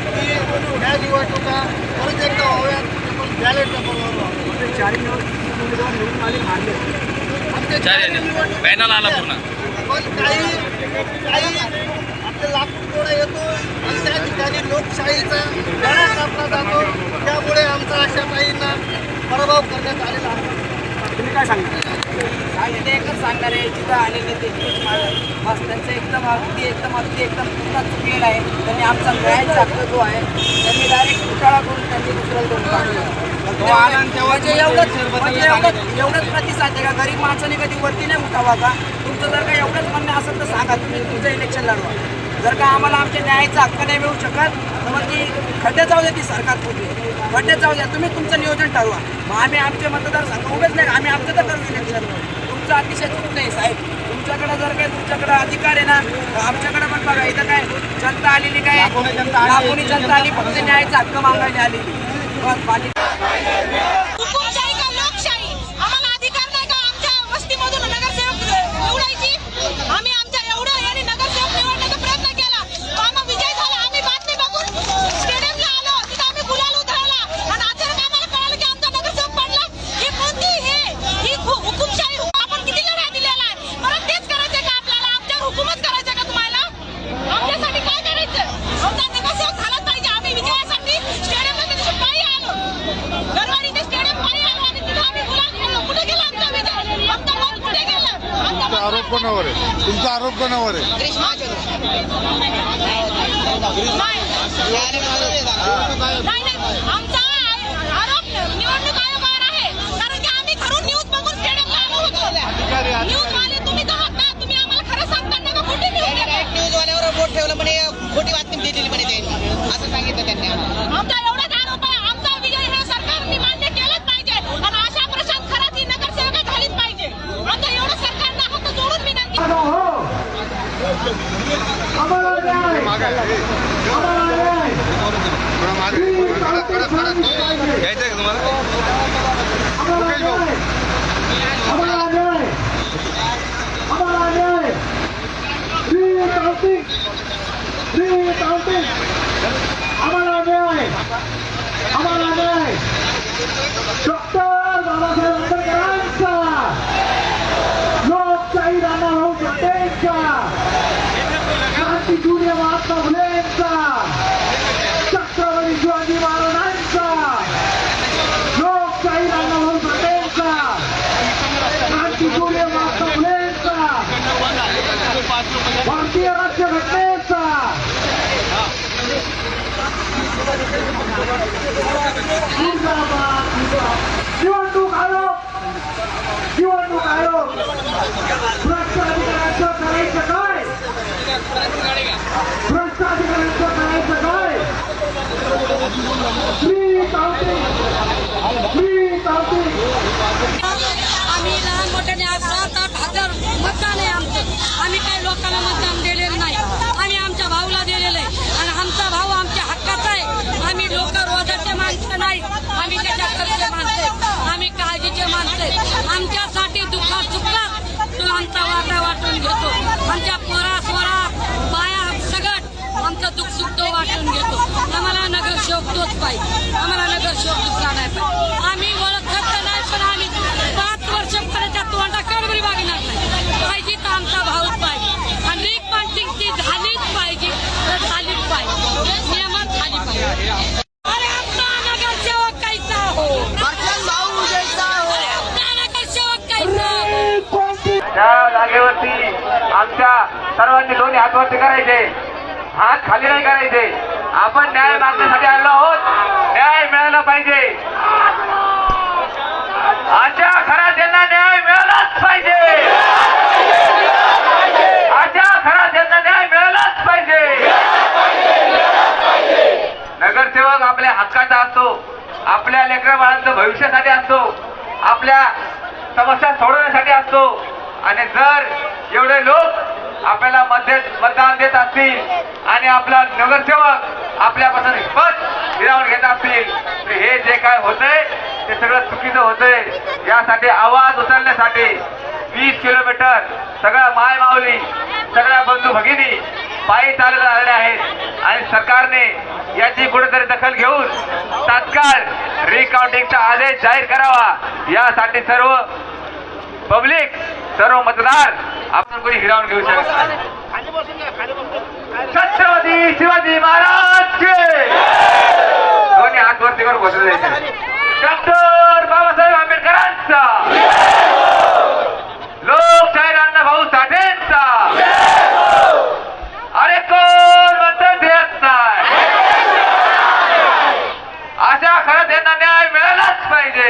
ह्या निवडणुका परत एकदा व्हाव्यात. पण बॅलेट पेपरवर चारही उमेदवार निवडून आले मारले. आमच्या पॅनल आला पूर्ण. पण काही काही आपले लाकूड येतो. आणि त्या ठिकाणी लोकशाहीचा कापला जातो. त्यामुळे आमचा अशा काहींना पराभव करण्यात आलेला आहे. तुम्ही काय सांगता आणि ते एकच सांगणार आहे जिथं आलेले ते बस त्यांचं एकदम अगदी एकदम अगदी एकदम पूर्ण चुकलेलं आहे. त्यांनी आमचा न्यायाचा हक्क जो आहे त्यांनी डायरेक्ट घोटाळा करून त्यांनी दुसऱ्याला देऊन टाकलं. म्हणजे एवढंच म्हणजे एवढंच एवढंच प्रतिसाद आहे का? गरीब माणसाने कधी वरती नाही उठावा का? तुमचं जर का एवढंच म्हणणं असेल तर सांगा तुम्ही तुमचं इलेक्शन लढवा. जर का आम्हाला आमच्या न्यायाचा हक्क नाही मिळू शकत तर मग ती खड्ड्यात जाऊ द्या ती सरकार पूर्वी खड्ड्यात जाऊ द्या तुम्ही तुमचं नियोजन ठरवा. मग आम्ही आमचे मतदारसंघ उभेच नाही आम्ही आमचं तर करू इलेक्शन तुमचं अतिशय चूक नाही साहेब. तुमच्याकडे जर काय तुमच्याकडे अधिकार आहे ना तर आमच्याकडे पण बघा इथं काय जनता आलेली काय? लाखोनी जनता आली. फक्त न्यायाचा हक्क मागायला आलेली. बस बाकी हुकुमशाही का लोकशाही. आम्हाला अधिकार नाही का आमच्या वस्तीमधून नगरसेवक निवडायची आम्ही आमच्या एवढं याने नगरसेवक निवडण्याचा प्रयत्न केला तो आम्हा विजय झाला आम्ही बातमी बघून स्टेडियमला आलो तिथं आम्ही गुलाल उधळला आणि अचानक आम्हाला कळालं की आमचा नगरसेवक पडला ही कोणती हे ही हु- हुकुमशाही आपण किती लढा दिलेला आहे परत तेच करायचंय का आपल्याला आमच्यावर हुकूमत करायचं का तुम्हाला आमच्यासाठी काय करायचं आमचा नगरसेवक झालाच पाहिजे आम्ही विजयासाठी स्टेडियमला त्या दिवशी पायी आलो गरवाडी ते स्टेडियम पायी आलो आणि तिथं आम्ही गुलाल खेळलो कुठे गेला आमचा विजय आमचा मत कुठे गेला आमचा तुमचा आरोप कोणावर आहे. तुमचा आरोप कोणावर आहे. नाही नाही. आमचा आरोप निवडणूक आयोगावर आहे कारण की आम्ही घरून न्यूज बघून स्टेडियमला आलो होतो न्यूज वाले तुम्ही तर आहात ना तुम्ही आम्हाला खरं सांगता ना का खोटी न्यूज न्यूज वाल्यावर बोट ठेवलं म्हणे खोटी बातमी दिलेली म्हणे त्यांनी असं सांगितलं त्यांनी आमचा एवढाच आरोप आहे आमचा विजय हे सरकारने मान्य केलंच पाहिजे आणि आशा प्रशांत खरात ही नगरसेवक झालीच पाहिजे आता एवढं सरकारनं हात जोडून विनंती थोडा मागे थोडा थोडा थोडा घ्यायचं आहे निवडणूक आयोग निवडणूक आयोग भ्रष्ट अधिकाऱ्यांचं करायचं काय भ्रष्ट अधिकाऱ्यांचं करायचं काय फ्री काउंटिंग फ्री काउंटिंग आम्ही लहान मोठ्याने आज सात आठ हजार मतदान आहे आमचं आम्ही काही लोकांना मतदान दिलेलं नाही आम्ही आमच्या भाऊला दिलेलं आहे आणि आमचा भाऊ आमच्या हक्काचा आहे आम्ही लोक रोजाचे माणसं नाही आम्ही त्याच्या घरचे माणसं आहे. आम्ही काळजीचे माणसं आहे. आमच्यासाठी दुःखात सुखात तो आमचा वाटा वाटून घेतो आमच्या पोरा स्वरा बाया सगळं आमचं दुःख सुख तो वाटून घेतो आम्हाला नगरसेवक तोच पाहिजे आम्हाला नगरसेवक दुसरा नाही पाहिजे आम्ही ओळखत तर नाही पण आम्ही पाच वर्षापर्यंत त्या तोंडा कडबडी मागणार नाही पाहिजे तर आमचा भाऊच पाहिजे आणि रीक पांटिंगची झालीच पाहिजे तर झालीच पाहिजे नियमात झाली पाहिजे अरे आपला नगरसेवक कैसा हो अरे आपला नगरसेवक कैसा हो त्या जागेवरती आमच्या सर्वांनी दोन्ही हातवरती करायचे. हात खाली नाही करायचे. आपण न्याय मागण्यासाठी आलो आहोत. न्याय मिळाला पाहिजे. अशा खरा त्यांना न्याय मिळालाच पाहिजे. अशा खरा त्यांना न्याय मिळालाच पाहिजे. नगरसेवक आपल्या हक्काचा असतो. आपल्या लेकरा बाळांचं भविष्यासाठी असतो. आपल्या समस्या सोडवण्यासाठी असतो. आणि जर एवढे लोक आपल्याला मध्ये मतदान देत असतील आणि आपला नगरसेवक आपल्यापासून पद हिरावून घेत असतील तर हे जे काय होतंय ते सगळं चुकीचं होतंय. यासाठी आवाज उचलण्यासाठी वीस किलोमीटर सगळ्या माय माऊली सगळ्या बंधू भगिनी पायी चालत आलेल्या आहेत. आणि सरकारने याची कुठेतरी दखल घेऊन तात्काळ रिकाउंटिंगचा आदेश जाहीर करावा. यासाठी सर्व पब्लिक सर्व मतदार आपण कोणी हिरावून घेऊ शकत नाही. छत्रपती शिवाजी महाराज दोन्ही हात वरती करून बसले डॉक्टर बाबासाहेब आंबेडकरांचा लोकशाहीर अण्णा भाऊ साठेंचा अरे कोण म्हणतात देत नाही अशा खरंच यांना न्याय मिळालाच पाहिजे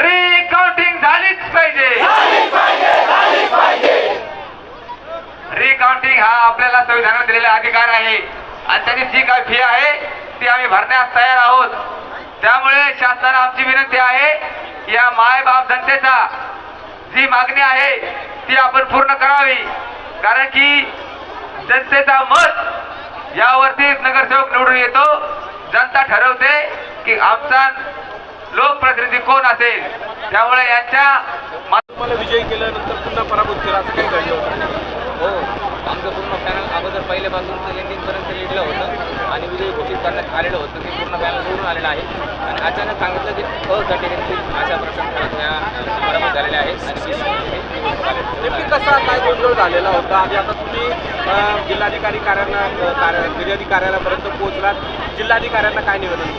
रिकाउंटिंग झालीच पाहिजे रिकाउंटिंग आम्हाला संविधानात दिलेला अधिकार आहे. आणि त्याची जी काय फी आहे ती आम्ही भरण्यास तयार आहोत. त्यामुळे शासनाला आमची विनंती आहे या मायबाप जनतेचा जी मागणी आहे ती आपण पूर्ण करावी. कारण की जनतेचा मत यावरती नगरसेवक निवडून येतो. जनता ठरवते की आमचा लोकप्रतिनिधी कोण असेल. त्यामुळे यांच्या विजय केल्यानंतर पुन्हा पराभूत केला असं काही घडलं होतं हो आमचं पूर्ण पहिल्यापासून एंडिंगपर्यंत लिडलं होतं आणि विजय घोषित करण्यात आलेलं होतं. ते पूर्ण पॅनल निवडून आलेलं आहे. आणि अचानक सांगितलं की अ कॅटेगरीचे अशा या पराभूत झालेल्या आहेत आणि कसा काय गोंधळ झालेला होता? आणि आता तुम्ही जिल्हाधिकारी कार्यालय कार्य फिर्यादी कार्यालयापर्यंत पोहोचलात. जिल्हाधिकाऱ्यांना काय निवेदन?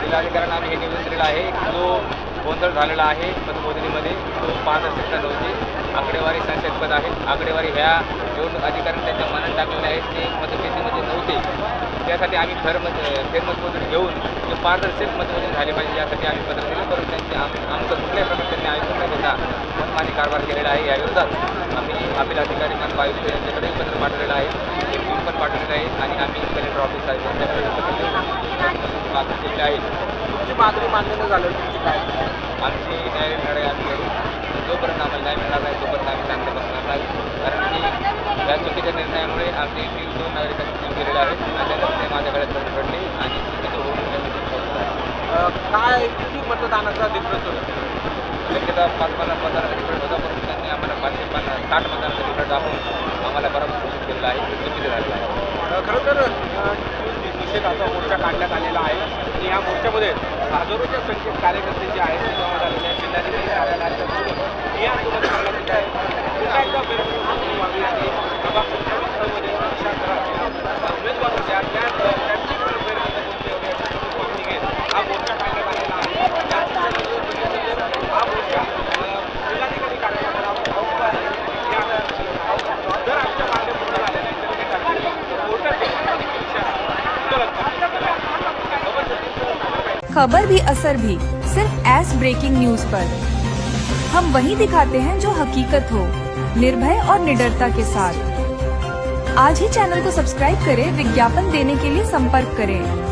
जिल्हाधिकाऱ्यांना आम्ही हे निवेदन दिलेलं आहे जो गोंधळ झालेला आहे मतमोजणीमध्ये तो पारदर्शकता नव्हती आकडेवारी संशयास्पद आहे आकडेवारी ह्या निवडणूक अधिकाऱ्यांनी त्यांच्या मनात टाकलेल्या आहेत. ते मतपेटीमध्ये नव्हते. त्यासाठी आम्ही फेरमत फेरमतमोजणी घेऊन जे पारदर्शक मतमोजणी झाली पाहिजे यासाठी आम्ही पत्र दिलं करून त्यांचे आम आमचं कुठल्याही प्रकारे त्यांनी ऐकून न घेता मनमानी कारभार केलेला आहे. या विरोधात आम्ही अपील अधिकारी मनपा आयुक्त यांच्याकडेही पत्र पाठवलेलं आहे. एम पण पाठवलेलं आहे आणि आम्ही कलेक्टर ऑफिस आहे त्यांच्याकडे पत्र देऊन मागणी केलेली आहे. तुमची मागणी मान्य न झालं तुमची काय आमची न्याय लढाई आम्ही लढू. जोपर्यंत आम्हाला न्याय मिळणार नाही तोपर्यंत आम्ही शांत बसणार नाही. कारण की या चुकीच्या निर्णयामुळे आमचे तीन दोन नागरिकांचे जीव गेलेले आहेत. आणि त्यानंतर ते माझ्या गळ्यात पडले आणि चुकीचं होऊन. अं, काय किती मतदानाचा डिफरन्स होता? शक्यता पाच पन्नास मतदाराचा रिझल्ट होता परंतु त्यांनी आम्हाला पाचशे पन्नास साठ मतदाराचा रिझल्ट दाखवून आम्हाला बरोबर घोषित केलेला आहे. चुकीचं झालेलं आहे. खरं तर निषेधाचा मोर्चा काढण्यात आलेला आहे. या मोर्चामध्ये हजारोच्या संख्येत कार्यकर्ते जे आहेत ते जमा झालेले आहेत जिल्हाधिकारी कार्यालयाच्या समोर हे आंदोलन करण्यात आहे. पुन्हा एकदा उमेदवार होत्या त्या खबर भी, असर भी, सिर्फ़ एस ब्रेकिंग न्यूज़ पर। हम वही दिखाते हैं जो हकीकत हो, निर्भय और निडरता के साथ। आज ही चैनल को सब्सक्राइब करें, विज्ञापन देने के लिए संपर्क करें।